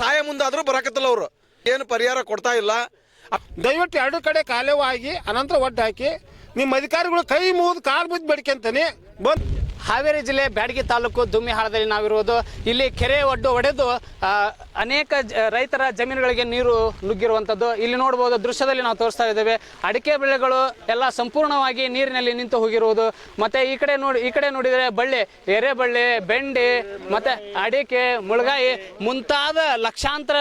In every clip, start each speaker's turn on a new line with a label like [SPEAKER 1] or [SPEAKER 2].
[SPEAKER 1] ಸಹಾಯ ಮುಂದಾದ್ರೂ ಬರಕತ್ತಲ್ಲ ಅವರು. ಏನು ಪರಿಹಾರ ಕೊಡ್ತಾ ಇಲ್ಲ.
[SPEAKER 2] ದಯವಿಟ್ಟು ಎರಡು ಕಡೆ ಕಾಲೇವಾಗಿ ಅನಂತರ ಒಡ್ಡಾಕಿ ನಿಮ್ಮ ಅಧಿಕಾರಿಗಳು ಕೈ ಮುಗಿದು ಕಾಲು ಬಿದ್ದು ಬೇಡ್ಕೊಂತಾನೆ ಬಂದು
[SPEAKER 3] ಹಾವೇರಿ ಜಿಲ್ಲೆ ಬ್ಯಾಡಗಿ ತಾಲೂಕು ದುಮ್ಮಿಹಾಳದಲ್ಲಿ ನಾವಿರುವುದು. ಇಲ್ಲಿ ಕೆರೆ ಒಡ್ಡು ಒಡೆದು ಅನೇಕ ರೈತರ ಜಮೀನುಗಳಿಗೆ ನೀರು ನುಗ್ಗಿರುವಂಥದ್ದು ಇಲ್ಲಿ ನೋಡ್ಬೋದು, ದೃಶ್ಯದಲ್ಲಿ ನಾವು ತೋರಿಸ್ತಾ ಇದ್ದೇವೆ. ಅಡಿಕೆ ಬೆಳೆಗಳು ಎಲ್ಲ ಸಂಪೂರ್ಣವಾಗಿ ನೀರಿನಲ್ಲಿ ನಿಂತು ಹೋಗಿರುವುದು. ಮತ್ತೆ ಈ ಕಡೆ ನೋಡಿ, ಈ ಕಡೆ ನೋಡಿದರೆ ಬಳ್ಳಿ, ಎರೆಬಳ್ಳಿ, ಬೆಂಡೆ, ಮತ್ತೆ ಅಡಿಕೆ, ಮುಳಗಾಯಿ ಮುಂತಾದ ಲಕ್ಷಾಂತರ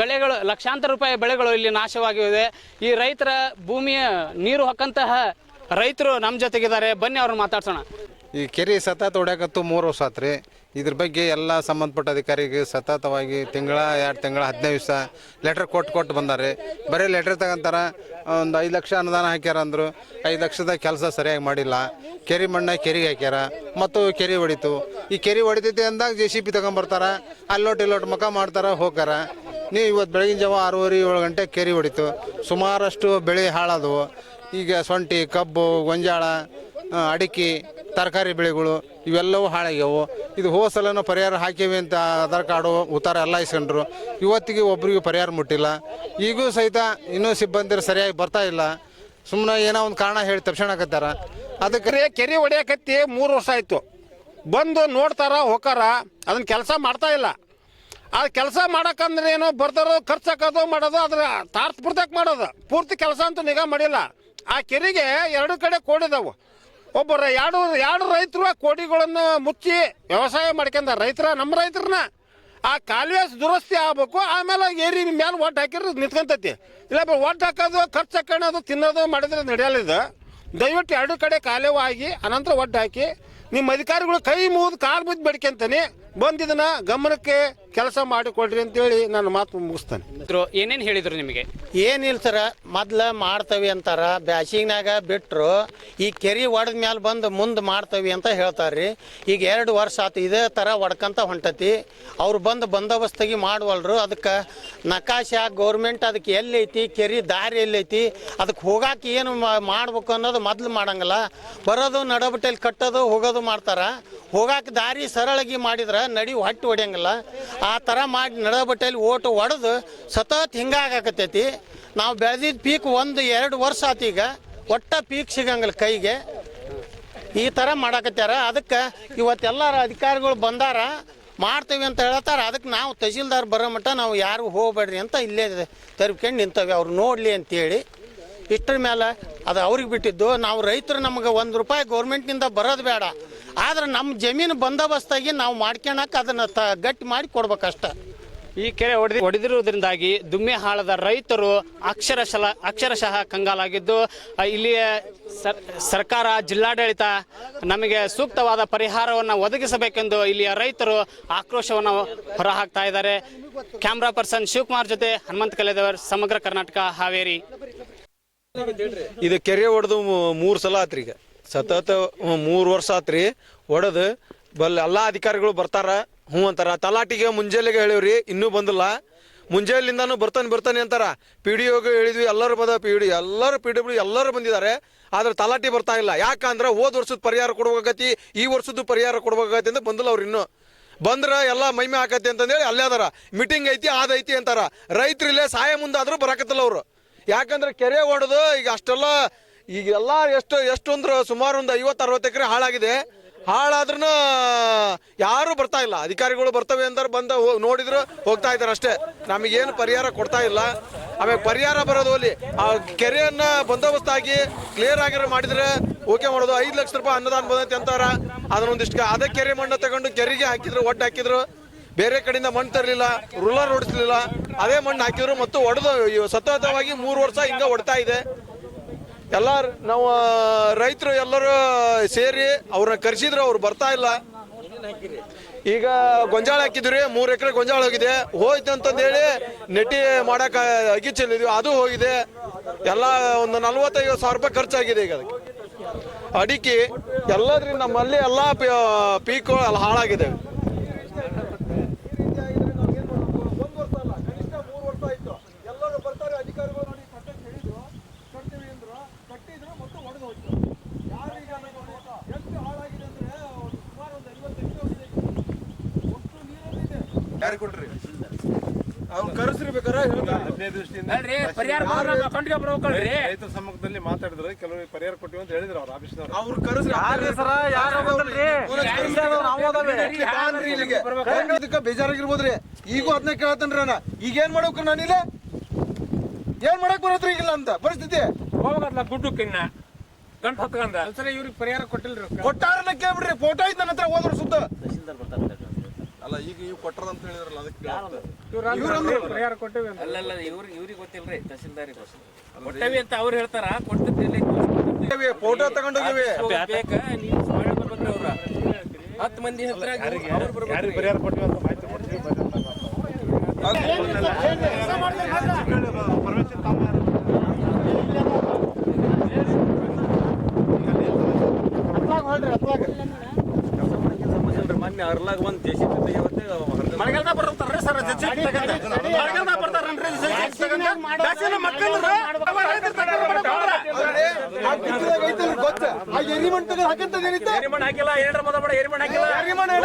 [SPEAKER 3] ಬೆಳೆಗಳು, ಲಕ್ಷಾಂತರ ರೂಪಾಯಿ ಬೆಳೆಗಳು ಇಲ್ಲಿ ನಾಶವಾಗಿವೆ. ಈ ರೈತರ ಭೂಮಿಯ ನೀರು ಹಾಕಂತಹ ರೈತರು ನಮ್ಮ ಜೊತೆಗಿದ್ದಾರೆ. ಬನ್ನಿ ಅವ್ರನ್ನ ಮಾತಾಡ್ಸೋಣ.
[SPEAKER 4] ಈ ಕೆರೆ ಸತತ ಹೊಡ್ಯಾಕತ್ತು ಮೂರು ವರ್ಷ ಆತ್ರಿ ಇದ್ರ ಬಗ್ಗೆ ಎಲ್ಲ ಸಂಬಂಧಪಟ್ಟ ಅಧಿಕಾರಿಗೆ ಸತತವಾಗಿ ತಿಂಗಳ, ಎರಡು ತಿಂಗಳ, ಹದಿನೈದು ದಿವಸ ಲೆಟ್ರ್ ಕೊಟ್ಟು ಕೊಟ್ಟು ಬಂದಾರೆ ಬರೀ ಲೆಟ್ರ್ ತಗೊಂತಾರ, ಒಂದು ಐದು ಲಕ್ಷ ಅನುದಾನ ಹಾಕ್ಯಾರ ಅಂದರು, ಐದು ಲಕ್ಷದ ಕೆಲಸ ಸರಿಯಾಗಿ ಮಾಡಿಲ್ಲ. ಕೆರೆ ಮಣ್ಣ ಕೆರೆಗೆ ಹಾಕ್ಯಾರ, ಮತ್ತು ಕೆರೆ ಹೊಡಿತು ಈ ಕೆರೆ ಹೊಡಿತೈತಿ ಅಂದಾಗ ಜೆ ಸಿ ಪಿ ತಗೊಂಬರ್ತಾರ, ಅಲ್ಲೋಟ್ ಇಲ್ಲೋಟ್ ಮುಖ ಮಾಡ್ತಾರ ಹೋಗಾರ ನೀವು ಇವತ್ತು ಬೆಳಗಿನ ಜಾವ ಆರೂವರೆ, ಏಳು ಗಂಟೆ ಕೆರೆ ಹೊಡಿತು ಸುಮಾರಷ್ಟು ಬೆಳೆ ಹಾಳಾದವು. ಈಗ ಸೊಂಟಿ, ಕಬ್ಬು, ಗೊಂಜಾಳ, ಅಡಿಕೆ ತರಕಾರಿ ಬೆಳೆಗಳು ಇವೆಲ್ಲವೂ ಹಾಳಾಗ್ಯವು. ಇದು ಹೋದ ಸಲನೂ ಪರಿಹಾರ ಹಾಕ್ಯವಿ ಅಂತ ಆಧಾರ್ ಕಾರ್ಡು ಉತ್ತಾರ ಎಲ್ಲ ಇಸ್ಕೊಂಡ್ರು. ಇವತ್ತಿಗೆ ಒಬ್ರಿಗೂ ಪರಿಹಾರ ಮುಟ್ಟಿಲ್ಲ. ಈಗೂ ಸಹಿತ ಇನ್ನೂ ಸಿಬ್ಬಂದಿರು ಸರಿಯಾಗಿ ಬರ್ತಾ ಇಲ್ಲ. ಸುಮ್ಮನೆ ಏನೋ ಒಂದು ಕಾರಣ ಹೇಳಿ ತಪ್ಸಣಕತ್ತಾರ ಅದಕ್ಕೆ
[SPEAKER 2] ಕೆರೆ ಕೆರೆ ಹೊಡ್ಯಾಕತ್ತಿ ಮೂರು ವರ್ಷ ಆಯ್ತು. ಬಂದು ನೋಡ್ತಾರ ಹೋಕಾರ ಅದನ್ನ ಕೆಲಸ ಮಾಡ್ತಾ ಇಲ್ಲ. ಆ ಕೆಲಸ ಮಾಡಕ್ಕಂದ್ರೆ ಏನೋ ಬರ್ತಾರೋ ಖರ್ಚು ಹಾಕೋದು ಮಾಡೋದು, ಅದ್ರ ತಾರ್ಸ್ ಪೂರ್ತಿ ಮಾಡೋದು. ಪೂರ್ತಿ ಕೆಲಸ ಅಂತೂ ನಿಗಾ ಮಾಡಿಲ್ಲ. ಆ ಕೆರೆಗೆ ಎರಡು ಕಡೆ ಕೋಡಿದಾವು ಒಬ್ಬರು ಎರಡು ಎರಡು ರೈತರು ಕೋಟಿಗಳನ್ನು ಮುಚ್ಚಿ ವ್ಯವಸಾಯ ಮಾಡ್ಕೊಂಡ ರೈತರ, ನಮ್ಮ ರೈತರನ್ನ ಆ ಕಾಲುವೆ ದುರಸ್ತಿ ಆಗ್ಬೇಕು, ಆಮೇಲೆ ಏರಿ ಮೇಲೆ ಒಟ್ಟು ಹಾಕಿದ್ರೆ ನಿಂತ್ಕೊಂತೈತಿ. ಇಲ್ಲ ಒಟ್ಟು ಹಾಕೋದು, ಖರ್ಚು ಹಾಕೋದು ತಿನ್ನೋದು, ಮಾಡಿದ್ರೆ ನಡೆಯಲ್ಲ ಇದು ದಯವಿಟ್ಟು ಎರಡು ಕಡೆ ಕಾಲೇವು ಆಗಿ ಅನಂತರ ಒಟ್ಟು ಹಾಕಿ, ನಿಮ್ಮ ಅಧಿಕಾರಿಗಳು ಕೈ ಮುಗಿದು ಕಾಲು ಬಿದ್ದು ಬೇಡ್ಕೊಂತಾನೆ. ಬಂದಿದ್ದನ್ನ ಗಮನಕ್ಕೆ ಕೆಲಸ ಮಾಡಿಕೊಡ್ರಿ ಅಂತೇಳಿ ನನ್ನ ಮಾತು ಮುಗಿಸ್ತಾನೆ.
[SPEAKER 3] ಇದ್ರು ಏನೇನು ಹೇಳಿದ್ರು ನಿಮಗೆ?
[SPEAKER 5] ಏನಿಲ್ಲ ಸರ ಮೊದ್ಲು ಮಾಡ್ತವಿ ಅಂತಾರ ಬ್ಯಾಸಿಗ್ನಾಗ ಬಿಟ್ರು ಈ ಕೆರೆ ಒಡೆದ ಮ್ಯಾಲೆ ಬಂದು ಮುಂದೆ ಮಾಡ್ತವಿ ಅಂತ ಹೇಳ್ತಾರ್ರಿ. ಈಗ ಎರಡು ವರ್ಷ ಆತು ಇದೇ ಥರ ಹೊಡ್ಕಂತ ಹೊಂಟತಿ. ಅವ್ರು ಬಂದು ಬಂದೋಬಸ್ತಾಗಿ ಮಾಡುವಲ್ರು ಅದಕ್ಕೆ ನಕಾಶ ಗೌರ್ಮೆಂಟ್ ಅದಕ್ಕೆ ಎಲ್ಲೈತಿ ಕೆರೆ ದಾರಿ ಎಲ್ಲೈತಿ ಅದಕ್ಕೆ ಹೋಗಾಕ ಏನು ಮಾ- ಮಾಡ್ಬೇಕು ಅನ್ನೋದು ಮೊದ್ಲು ಮಾಡಂಗಿಲ್ಲ. ಬರೋದು ನಡಬಟ್ಟೆಲಿ ಕಟ್ಟೋದು ಹೋಗೋದು ಮಾಡ್ತಾರ. ಹೋಗಾಕ ದಾರಿ ಸರಳಾಗಿ ಮಾಡಿದ್ರೆ ನಡಿ ಹೊಟ್ಟು ಹೊಡೆಯಂಗಿಲ್ಲ. ಆ ಥರ ಮಾಡಿ ನಡಬಟ್ಟೆಲಿ ಓಟು ಹೊಡೆದು ಸತತ್ ಹಿಂಗಾಗಕತ್ತೈತಿ. ನಾವು ಬೆಳೆದಿದ್ದ ಪೀಕ್ ಒಂದು ಎರಡು ವರ್ಷ ಆತು ಈಗ. ಒಟ್ಟ ಪೀಕ್ ಸಿಗಂಗಿಲ್ಲ ಕೈಗೆ. ಈ ಥರ ಮಾಡಾಕತ್ಯಾರ. ಅದಕ್ಕೆ ಇವತ್ತೆಲ್ಲರ ಅಧಿಕಾರಿಗಳು ಬಂದಾರ. ಮಾಡ್ತೀವಿ ಅಂತ ಹೇಳ್ತಾರ. ಅದಕ್ಕೆ ನಾವು ತಹಸೀಲ್ದಾರ್ ಬರೋ ಮಟ್ಟ ನಾವು ಯಾರು ಹೋಗ್ಬೇಡ್ರಿ ಅಂತ ಇಲ್ಲೇ ತರ್ಕೊಂಡು ನಿಂತವೆ. ಅವ್ರು ನೋಡಲಿ ಅಂತೇಳಿ. ಇಷ್ಟರ ಮೇಲೆ ಅದು ಅವ್ರಿಗೆ ಬಿಟ್ಟಿದ್ದು. ನಾವು ರೈತರು ನಮಗೆ ಒಂದು ರೂಪಾಯಿ ಗೌರ್ಮೆಂಟ್ನಿಂದ ಬರೋದು ಬೇಡ. ಆದ್ರೆ ನಮ್ಮ ಜಮೀನು ಬಂದೋಬಸ್ತಾಗಿ ನಾವು ಮಾಡ್ಕೊಳಕ್ಕೆ ಅದನ್ನು ತ ಗಟ್ಟಿ ಮಾಡಿ ಕೊಡ್ಬೇಕಷ್ಟ.
[SPEAKER 3] ಈ ಕೆರೆ ಹೊಡೆದಿ ಹೊಡೆದಿರುವುದರಿಂದಾಗಿ ದುಮ್ಮೆಹಾಳದ ರೈತರು ಅಕ್ಷರಶಃ ಅಕ್ಷರಶಃ ಕಂಗಾಲಾಗಿದ್ದು ಇಲ್ಲಿಯ ಸರ್- ಸರ್ಕಾರ ಜಿಲ್ಲಾಡಳಿತ ನಮಗೆ ಸೂಕ್ತವಾದ ಪರಿಹಾರವನ್ನು ಒದಗಿಸಬೇಕೆಂದು ಇಲ್ಲಿಯ ರೈತರು ಆಕ್ರೋಶವನ್ನು ಹೊರಹಾಕ್ತಾ ಇದ್ದಾರೆ. ಕ್ಯಾಮ್ರಾ ಪರ್ಸನ್ ಶಿವಕುಮಾರ್ ಜೊತೆ ಹನುಮಂತ ಕಲೆದವರ್ ಸಮಗ್ರ ಕರ್ನಾಟಕ ಹಾವೇರಿ.
[SPEAKER 1] ಇದು ಕೆರೆ ಹೊಡೆದು ಮೂರು ಸಲ ಆತ್ರಿ ಈಗ ಸತತ ಮೂರು ವರ್ಷ ಆತ್ರಿ. ಹೊಡೆದು ಬಲ್ ಎಲ್ಲಾ ಅಧಿಕಾರಿಗಳು ಬರ್ತಾರ. ಹ್ಞೂ ಅಂತಾರ. ತಲಾಟಿಗೆ ಮುಂಜಾನೆಗೆ ಹೇಳಿವ್ರಿ, ಇನ್ನೂ ಬಂದಿಲ್ಲ. ಮುಂಜಾನೆಲಿಂದಾನು ಬರ್ತಾನೆ ಬರ್ತಾನೆ ಅಂತಾರ. ಪಿ ಡಿ ಒಗೆ ಹೇಳಿದ್ವಿ, ಎಲ್ಲರೂ ಬಂದ ಪಿ ಡಿ ಎಲ್ಲರೂ ಪಿ ಡಬ್ಲ್ಯೂ ಎಲ್ಲರೂ ಬಂದಿದ್ದಾರೆ. ಆದ್ರೆ ತಲಾಟಿ ಬರ್ತಾ ಇಲ್ಲ. ಯಾಕಂದ್ರೆ ಹೋದ ವರ್ಷದ ಪರಿಹಾರ ಕೊಡ್ಬೇಕಾಗತಿ, ಈ ವರ್ಷದ್ದು ಪರಿಹಾರ ಕೊಡ್ಬೇಕಾಗತಿ ಅಂತ ಬಂದಿಲ್ಲ ಅವ್ರು ಇನ್ನೂ. ಬಂದ್ರ ಎಲ್ಲ ಮೈಮೆ ಹಾಕತಿ ಅಂತಂದೇಳಿ ಅಲ್ಲೇ ಅದಾರ. ಮೀಟಿಂಗ್ ಐತಿ ಅದೈತಿ ಅಂತಾರ. ರೈತರಿಲ್ಲೇ ಸಾಯ ಸಹಾಯ ಮುಂದಾದ್ರೂ ಬರಾಕತ್ತಲ್ಲ ಅವರು. ಯಾಕಂದ್ರೆ ಕೆರೆ ಹೊಡೆದು ಈಗ ಅಷ್ಟೆಲ್ಲ ಈಗ ಎಲ್ಲ ಎಷ್ಟು ಎಷ್ಟು ಅಂದ್ರೆ ಸುಮಾರು ಒಂದು ಐವತ್ತು, ಅರವತ್ತು ಎಕರೆ ಹಾಳಾಗಿದೆ. ಹಾಳಾದ್ರೂ ಯಾರು ಬರ್ತಾ ಇಲ್ಲ. ಅಧಿಕಾರಿಗಳು ಬರ್ತವೆ ಅಂದ್ರೆ ಬಂದ ನೋಡಿದ್ರು ಹೋಗ್ತಾ ಇದ್ದಾರೆ ಅಷ್ಟೇ. ನಮಗೇನು ಪರಿಹಾರ ಕೊಡ್ತಾ ಇಲ್ಲ. ಆಮೇಲೆ ಪರಿಹಾರ ಬರೋದು ಅಲ್ಲಿ. ಆ ಕೆರೆಯನ್ನ ಬಂದೋಬಸ್ತಾಗಿ ಕ್ಲಿಯರ್ ಆಗಿರೋ ಮಾಡಿದ್ರೆ ಓಕೆ ಮಾಡೋದು. ಐದು ಲಕ್ಷ ರೂಪಾಯಿ ಅನ್ನದಾನ ಬಂದಂತೆ ಅಂತಾರ. ಅದನ್ನೊಂದಿಷ್ಟು ಅದೇ ಕೆರೆ ಮಣ್ಣು ತಗೊಂಡು ಕೆರೆಗೆ ಹಾಕಿದ್ರು, ಒಟ್ಟು ಹಾಕಿದ್ರು. ಬೇರೆ ಕಡೆಯಿಂದ ಮಣ್ಣು ತರಲಿಲ್ಲ, ರೂಲರ್ ಓಡಿಸ್ಲಿಲ್ಲ. ಅದೇ ಮಣ್ಣು ಹಾಕಿದ್ರು ಮತ್ತು ಒಡೆದು ಸತತವಾಗಿ ಮೂರು ವರ್ಷ ಹಿಂಗೆ ಹೊಡ್ತಾ ಇದೆ. ಎಲ್ಲ ನಾವು ರೈತರು ಎಲ್ಲರೂ ಸೇರಿ ಅವ್ರನ್ನ ಕರೆಸಿದ್ರು, ಅವ್ರು ಬರ್ತಾ ಇಲ್ಲ. ಈಗ ಗೊಂಜಾಳ ಹಾಕಿದ್ರಿ, ಮೂರು ಎಕರೆ ಗೊಂಜಾಳ ಹೋಗಿದೆ. ಹೋಯ್ತು ಅಂತಂದೇಳಿ ನೆಟ್ಟಿ ಮಾಡಕ್ ಅಗಿ ಚೆಲ್ಲಿದ್ವಿ, ಅದು ಹೋಗಿದೆ. ಎಲ್ಲ ಒಂದು ನಲ್ವತ್ತೈವತ್ತು ಸಾವಿರ ರೂಪಾಯಿ ಖರ್ಚಾಗಿದೆ ಈಗ ಅದಕ್ಕೆ. ಅಡಿಕೆ ಎಲ್ಲದ್ರಿಂದ ನಮ್ಮಲ್ಲಿ ಎಲ್ಲ ಪೀಕು ಎಲ್ಲ ಹಾಳಾಗಿದೆ.
[SPEAKER 4] ಯಾರಿಗೆ ಕೊಟ್ರಿ?
[SPEAKER 1] ಅವ್ರು ಕರೆಸ್ರಿ ಬೇಕಾರೆ
[SPEAKER 6] ರೈತರ ಸಮ್ಮುಖದಲ್ಲಿ ಮಾತಾಡಿದ್ರೆ ಕೆಲವು ಪರಿಹಾರ ಕೊಟ್ಟಿವಿ ಅಂತ ಹೇಳಿದ್ರು ಅವ್ರ ಆಫೀಸ್ನವ್ರು.
[SPEAKER 1] ಅವ್ರು ಕರೆಸ್ರಿ ಬೇಜಾರಾಗಿರ್ಬೋದ್ರಿ? ಈಗೂ ಅದನ್ನ ಕೇಳತ್ತನ್ರಿ ಅಣ್ಣ ಈಗ ಏನ್ ಮಾಡ್ಬೇಕು ನಾನಿಲ್ಲ ಇಲ್ಲ? ಏನ್ ಮಾಡಕ್ ಬರತ್ರಿ ಈಗಿಲ್ಲ ಅಂತ? ಪರಿಸ್ಥಿತಿ?
[SPEAKER 7] ಹೋಗಲ್ಲ ದುಡ್ಡು ಕಿನ್ನ. ಗಂಟು ಹತ್ಕೊಂಡ.
[SPEAKER 2] ಇವ್ರಿಗೆ ಪರಿಹಾರ ಕೊಟ್ಟಿಲ್ರಿ
[SPEAKER 1] ಕೊಟ್ಟಾರನ್ನ ಕೇಳ್ಬಿಡ್ರಿ. ಫೋಟೋ ಐತ್ ನನ್ನ ಹತ್ರ ಹೋದ್ರ ಸುತ್ತ.
[SPEAKER 6] ಅಲ್ಲ ಈಗ ನೀವು ಕೊಟ್ಟರದ ಅಂತ ಹೇಳಿದ್ರಲ್ಲ ಅದಕ್ಕೆ
[SPEAKER 2] ಪರಿಹಾರ ಕೊಟ್ಟಿವಿ
[SPEAKER 7] ಅಲ್ಲಲ್ಲ ಇವ್ರಿಗೆ ಇವ್ರಿಗೆ ಗೊತ್ತಿಲ್ರಿ ತಹಸೀಲ್ದಾರಿಗೆ ಕೊಟ್ಟೇವಿ ಅಂತ ಅವ್ರು ಹೇಳ್ತಾರ? ಕೊಟ್ಟಿದ್ದಿಲ್ಲ
[SPEAKER 1] ಫೋಟೋ ತಗೊಂಡೋಗಿವಿ.
[SPEAKER 7] ಬೇಕ ನೀವು ಸ್ವಾಮಿ ಬರ್ಬೇಕ್ರಿ ಅವ್ರ. ಹತ್ತು ಮಂದಿ ಹತ್ರ ಅವ್ರು ಬರ್ಬೇಕ್ರಿ.
[SPEAKER 6] ಯಾರಿಗೆ ಪರಿಹಾರ ಕೊಟ್ಟಿವಿ ಅಂತ ಮಾಹಿತಿ ಕೊಡ್ತೀವಿ ಪರ್ಮಿಷನ್
[SPEAKER 7] ಮೊನ್ನೆ ಅರ್ಲಾಗ ಒಂದ್ ಜೆ ಸಿ ಬಿ
[SPEAKER 2] ಮಳೆಗಾಲದಾಗ ಬರ್ತಾರ್ರಿ ಸರ್ ಮಳೆಗಾಲದಾಗ ಬರ್ತಾರನ್ರಿ
[SPEAKER 1] ಗೊತ್ತ ಆ ಎರಿಮಣ್ ತೆಗೆದು ಹಾಕಂತದೇನಿತ್ತು
[SPEAKER 7] ಎರಿಮಣ್ ಹಾಕಿಲ್ಲ ಎರಡರ ಮೊದಲ ಬೇಡ ಎರಿಮಣ್ ಹಾಕಿಲ್ಲ
[SPEAKER 1] ಎರಿಮಣ್ ಹೇಳ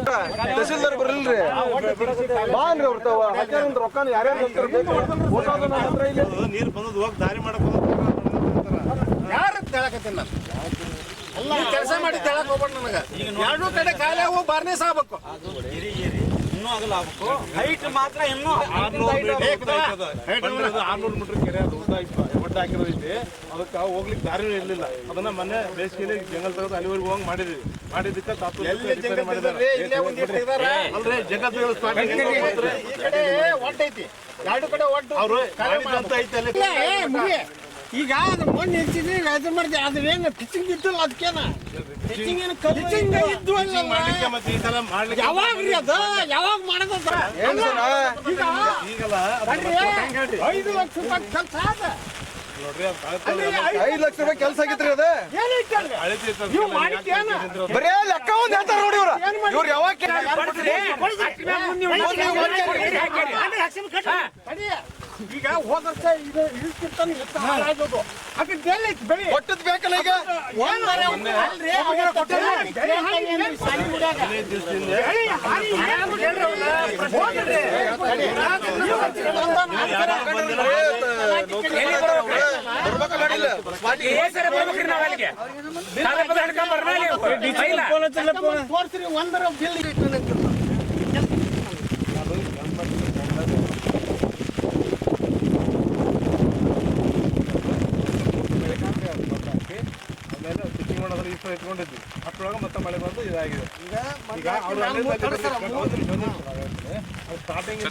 [SPEAKER 1] ತಹಸೀಲ್ದಾರ್ ಬರಲ್ರಿ ಬಾನ್ರಿ ಅವ್ರ ತಾವ. ಹಾಕ್ಯಾರಂದ್ರ ರೊಕ್ಕನ ಯಾರ್ಯಾರು ಅಂತಾರ.
[SPEAKER 6] ನೀರು ಬಂದದ್ದು ಹೋಗಿ ದಾರಿ ಮಾಡಕ್
[SPEAKER 2] ಯಾರು ಕೇಳಕತ್ತೀನಿ ನಾನು? ಕೆಲಸ ಮಾಡಿ ಕೇಳಕ್ ಹೋಗ್ಬೇಡ ನನಗೆ. ಎರಡೂ ಕಡೆ ಕಾಲೇ ಹೋಗಿ ಬಾರ್ನೇಸ್ ಆಗ್ಬೇಕು.
[SPEAKER 7] ಹೈಟ್ ಮಾತ್ರ ಇನ್ನೂ
[SPEAKER 6] ಆರ್ನೂರು ಮೀಟರ್ ಕೆರೆ ಅದು ಉದ್ದ ಇತ್ತು. ಒಡ್ಡ ಹಾಕಿರೋದೈತಿ ಅದಕ್ಕೆ ಹೋಗ್ಲಿಕ್ಕೆ ದಾರಿ ಇರಲಿಲ್ಲ. ಅದನ್ನ ಮೊನ್ನೆ ಬೇಸಿಗೆಲಿ ಜಂಗಲ್ ತೆಗೆದು ಅಲ್ಲಿವರೆಗೂ ಹೋಗಿ ಮಾಡಿದ್ವಿ. ಮಾಡಿದ್ದಕ್ಕೆ ತಾತು. ಅಲ್ರಿ ಅಲ್ಲಿ.
[SPEAKER 2] ಈಗ ಅದು ಮಣ್ಣು ಹೆಚ್ಚಿದ್ರಿ ಅದು ಮಾಡಿದೆ. ಅದೇನು ಪಿಚಿಂಗ್ ಇತ್ತಲ್ಲ ಅದಕ್ಕೇನ? ಪಿಚಿಂಗ್ ಇದ್ದು ಅಲ್ಲಲ್ಲ.
[SPEAKER 6] ಇದ್ದು ಮತ್ತೆ ಈ ಸಲ ಮಾಡ್ಲಿಕ್ಕೆ
[SPEAKER 2] ಯಾವಾಗ ರೀ ಅದ? ಯಾವಾಗ ಮಾಡೋದು? ಈಗ ಐದು ಲಕ್ಷ ರೂಪಾಯಿ ಖರ್ಚು ಆದ. ಐದು
[SPEAKER 1] ಲಕ್ಷ ರೂಪಾಯಿ ಕೆಲಸ ಆಗಿತ್ರಿ ಅದ? ಬರೇ ಲೆಕ್ಕ ಒಂದ್ ಹೇಳ್ತಾರ ನೋಡಿ ಇವ್ರ ಇವ್ರು ಯಾವಾಗ.
[SPEAKER 2] ಈಗ ಹೋದ ವರ್ಷ ಇದು ಇಳಿಸ್ತಿರ್ತಾನೆ ಎಷ್ಟು ಹಾಳಾಗೋದು ಅದಕ್ಕೆ ಬೆಲೆ ಐತಿ ಬೆಳೆ
[SPEAKER 1] ಕೊಟ್ಟದ್ ಬೇಕಲ್ಲ ಈಗ
[SPEAKER 2] ಒಂದರೆ ಒಂದು ಅಲ್ರಿ, ಅವಾಗ ಕೊಟ್ಟಿಲ್ಲ. ಬೆಳೆ ಹಾನಿ ಏನ್ರಿ ಸಾಲಿ ಹುಡ್ಯಾಗ? ಬೆಳೆ ಹಾನಿ ಏನ್ರಿ ಅವ್ನ? ಹೋಗ್ರಿ. ನೀವು ಹಚ್ಚಿಕೊಂಡು
[SPEAKER 1] ಬರ್ಬೇಕಲ್ಲ ಅಡಿಲ್ಲ.
[SPEAKER 2] ತೋರ್ಸ್ರಿ ಒಂದರ ಬಿಲ್ ಇಟ್ಟು
[SPEAKER 6] ಆಮೇಲೆ ಈ ಸಲ ಇಟ್ಕೊಂಡಿದ್ವಿ. ಅಷ್ಟರೊಳಗೆ ಮತ್ತೆ ಮಳೆ ಬಂದು ಇದಾಗಿದೆ. ಈಗ ಸ್ಟಾರ್ಟಿಂಗ್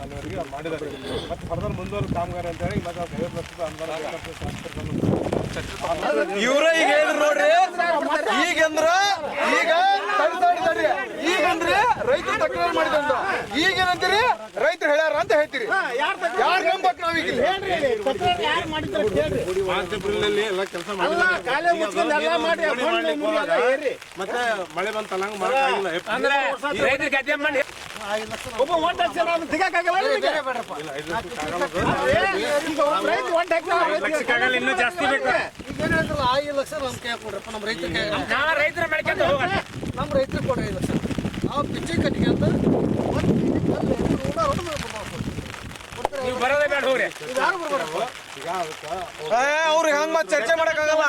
[SPEAKER 6] ಅವ್ರು ಮಾಡಿದ್ದಾರೆ. ಮತ್ತೆ ಫರ್ದರ್ ಮುಂದುವರೆದ ಕಾಮಗಾರ ಅಂತ ಹೇಳಿ ಮತ್ತೆ ಐವತ್ತು ಲಕ್ಷದ ಅನುದಾನ
[SPEAKER 1] ಇವ್ರ ಈಗ ಹೇಳಿದ್ರು ನೋಡ್ರಿ. ಈಗಂದ್ರ ಈಗ ತಡಿ ತಡಿ ತಡಿ ಈಗಂದ್ರೆ ರೈತರು ತಕರಾರು ಮಾಡಿದಂತ ಈಗ ಏನಂತೀರಿ? ರೈತರು ಹೇಳ್ಯಾರ ಅಂತ ಹೇಳ್ತೀರಿ. ಯಾರು ನಂಬಕ್ ನಾವೀಗ
[SPEAKER 6] ಎಲ್ಲ ಕೆಲಸ
[SPEAKER 2] ಮಾಡಿ.
[SPEAKER 6] ಮತ್ತೆ ಮಳೆ ಬಂತಲ್ಲ ಹಂಗ ಮಾಡಕ್ಕಾಗಿಲ್ಲ
[SPEAKER 2] ಒಬ್ಬ ತೆಗಿಯಕ್ಕಾಗಲ್ಲ ನಿಮಗೆ? ಏ, ಈಗ ಒಬ್ಬ ರೈತ
[SPEAKER 7] ಇನ್ನೂ ಜಾಸ್ತಿ ಬೇಕು.
[SPEAKER 8] ಐದು ಲಕ್ಷ ಕೈ ಕೊಡ್ರಪ್ಪ ನಮ್ಮ ರೈತರ ಕೈ
[SPEAKER 7] ನಾ ರೈತರ ಬೆಳಕೊಂಡು ಹೋಗೋಣ
[SPEAKER 8] ನಮ್ಮ ರೈತರು ಕೊಡ್ರಿ ಐದು ಲಕ್ಷ. ನಾವು ಪಿಚ್ಚಿ ಕಟ್ಟಿಗೆ ಅಂತ
[SPEAKER 7] ನೀವು ಬರೋದೇ ಬೇಡ ಹೋಗ್ರಿ.
[SPEAKER 1] ಅವ್ರಿಗೆ ಹಂಗ ಮತ್ತೆ ಚರ್ಚೆ ಮಾಡಕ್ ಆಗಲ್ಲ?